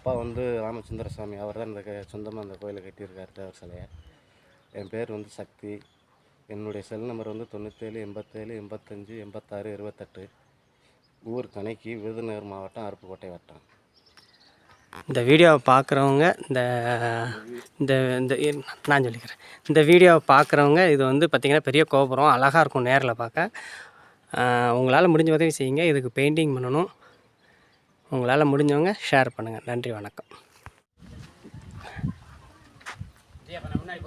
அப்பா வந்து ராமச்சந்திர சுவாமி அவர் தான் இந்த சொந்தமாக அந்த கோயிலை கட்டியிருக்காரு தேவர் சிலையை. என் பேர் வந்து சக்தி. என்னுடைய செல் நம்பர் வந்து தொண்ணூற்றேழு எண்பத்தேழு எண்பத்தஞ்சு எண்பத்தாறு இருபத்தெட்டு. ஊர் கணைக்கி விருதுநகர் மாவட்டம் அருப்புக்கோட்டை வட்டம். இந்த வீடியோவை பார்க்குறவங்க இந்த இந்த இந்த நான் சொல்லிக்கிறேன். இந்த வீடியோவை பார்க்குறவங்க இது வந்து பார்த்திங்கன்னா பெரிய கோபுரம் அழகாக இருக்கும் நேரில் பார்க்க. உங்களால் முடிஞ்ச உதவி செய்யுங்க. இதுக்கு பெயிண்டிங் பண்ணணும். உங்களால் முடிஞ்சவங்க ஷேர் பண்ணுங்கள் நன்றி வணக்கம். முன்னாடி